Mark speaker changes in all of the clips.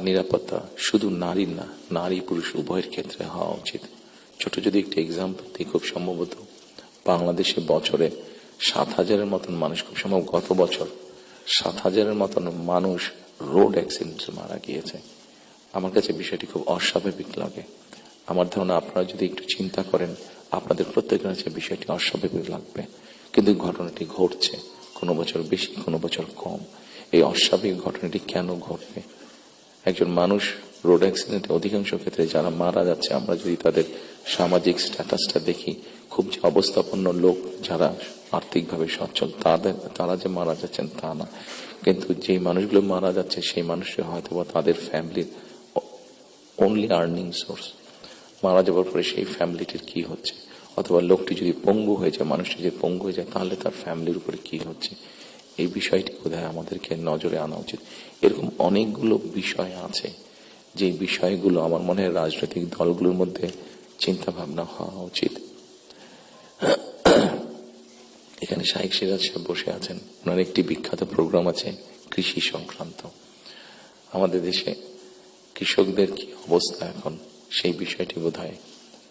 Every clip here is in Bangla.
Speaker 1: নিরাপত্তা শুধু নারীর না, নারী পুরুষ উভয়ের ক্ষেত্রে হওয়া উচিত। ছোট যদি একটি এক্সাম্পল দিই, খুব সম্ভবত বাংলাদেশে বছরে সাত হাজারের মতন মানুষ, খুব সম্ভব গত বছর সাত হাজারের মতন মানুষ রোড অ্যাক্সিডেন্টে মারা গিয়েছে। আমার কাছে বিষয়টি খুব অস্বাভাবিক লাগে। আমার ধারণা, আপনারা যদি একটু চিন্তা করেন, আপনাদের প্রত্যেকের কাছে বিষয়টি অস্বাভাবিক লাগবে। কিন্তু ঘটনাটি ঘটছে, কোনো বছর বেশি, কোনো বছর কম। এই অস্বাভাবিক ঘটনাটি কেন ঘটবে? একজন মানুষ রোড অ্যাক্সিডেন্টে অধিকাংশ ক্ষেত্রে যারা মারা যাচ্ছে, আমরা যদি তাদের সামাজিক স্ট্যাটাসটা দেখি, খুব যে অবস্থাপন্ন লোক যারা আর্থিকভাবে সচ্ছল, তাদের, তারা যে মারা যাচ্ছেন তা না। কিন্তু যেই মানুষগুলো মারা যাচ্ছে, সেই মানুষরা হয়তো বা তাদের ফ্যামিলির অনলি আর্নিং সোর্স মারা যাওয়ার পরে সেই ফ্যামিলিটির কি হচ্ছে? অথবা লোকটি যদি পঙ্গু হয়ে যায়, মানুষটি যদি পঙ্গু হয়ে যায়, তাহলে তার ফ্যামিলির উপরে কি হচ্ছে? এই বিষয়টি বোধহয় আমাদেরকে নজরে আনা উচিত। এরকম অনেকগুলো বিষয় আছে যে বিষয়গুলো আমার মনে হয় রাজনৈতিক দলগুলোর মধ্যে চিন্তা ভাবনা হওয়া উচিত। এখানে শাহিক সিরাজ সাহেব বসে আছেন। ওনার একটি বিখ্যাত প্রোগ্রাম আছে, কৃষি সংক্রান্ত। আমাদের দেশে কৃষকদের কি অবস্থা এখন? সেই বিষয়টি বোধ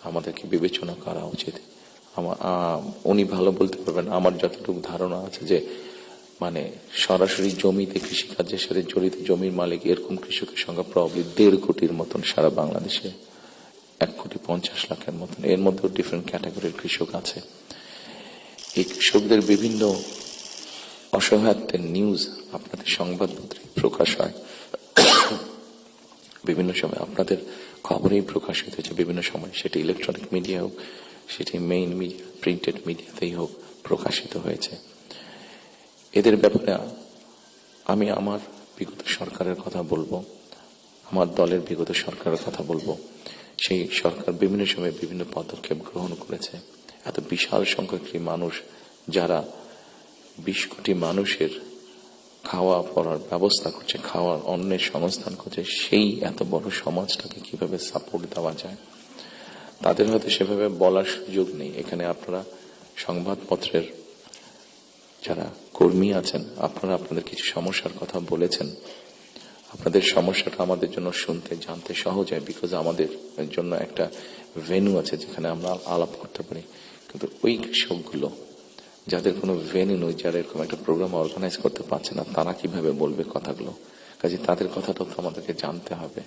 Speaker 1: আমাদেরকে বিবেচনা করা উচিত। আমার উনি ভালো বলতে পারবেন। আমার যতটুকু ধারণা আছে যে মানে সরাসরি জমিতে কৃষিকাজের সাথে জড়িত জমির মালিক এরকম কৃষকের সংখ্যা প্রবলি দেড় কোটির মতন সারা বাংলাদেশে, এক কোটি পঞ্চাশ লাখের মতন। এর মধ্যেও ডিফারেন্ট ক্যাটাগরির কৃষক আছে। এই কৃষকদের বিভিন্ন অসহায়ত্বের নিউজ আপনাদের সংবাদপত্রে প্রকাশ হয়। বিভিন্ন সময় আপনাদের খবরেই প্রকাশিত হয়েছে বিভিন্ন সময় সেটি ইলেকট্রনিক মিডিয়া হোক, সেটি মেইন মিডিয়া প্রিন্টেড মিডিয়াতেই হোক প্রকাশিত হয়েছে। এদের ব্যাপারে আমি আমার বিগত সরকারের কথা বলব, আমার দলের বিগত সরকারের কথা বলব। সেই সরকার বিভিন্ন সময় বিভিন্ন পদক্ষেপ গ্রহণ করেছে। এত বিশাল সংখ্যকটি মানুষ, যারা বিশ কোটি মানুষের খাওয়া পড়ার ব্যবস্থা করছে, খাওয়ার অন্যের সংস্থান করছে, সেই এত বড় সমাজটাকে কীভাবে সাপোর্ট দেওয়া যায়? তাদের হয়তো সেভাবে বলার সুযোগ নেই। এখানে আপনারা সংবাদপত্রের যারা কর্মী আছেন, আপনারা আপনাদের কিছু সমস্যার কথা বলেছেন। আপনাদের সমস্যাটা আমাদের জন্য শুনতে, জানতে সহজ হয় বিকজ আমাদের জন্য একটা ভেনু আছে যেখানে আমরা আলাপ করতে পারি। কিন্তু ওই কৃষকগুলো যাদের কোনো ভেনু নেই, যারা এরকম একটা প্রোগ্রাম অর্গানাইজ করতে পারছে না, তারা কীভাবে বলবে কথাগুলো? কাজে তাদের কথাটাও তো আমাদেরকে জানতে হবে।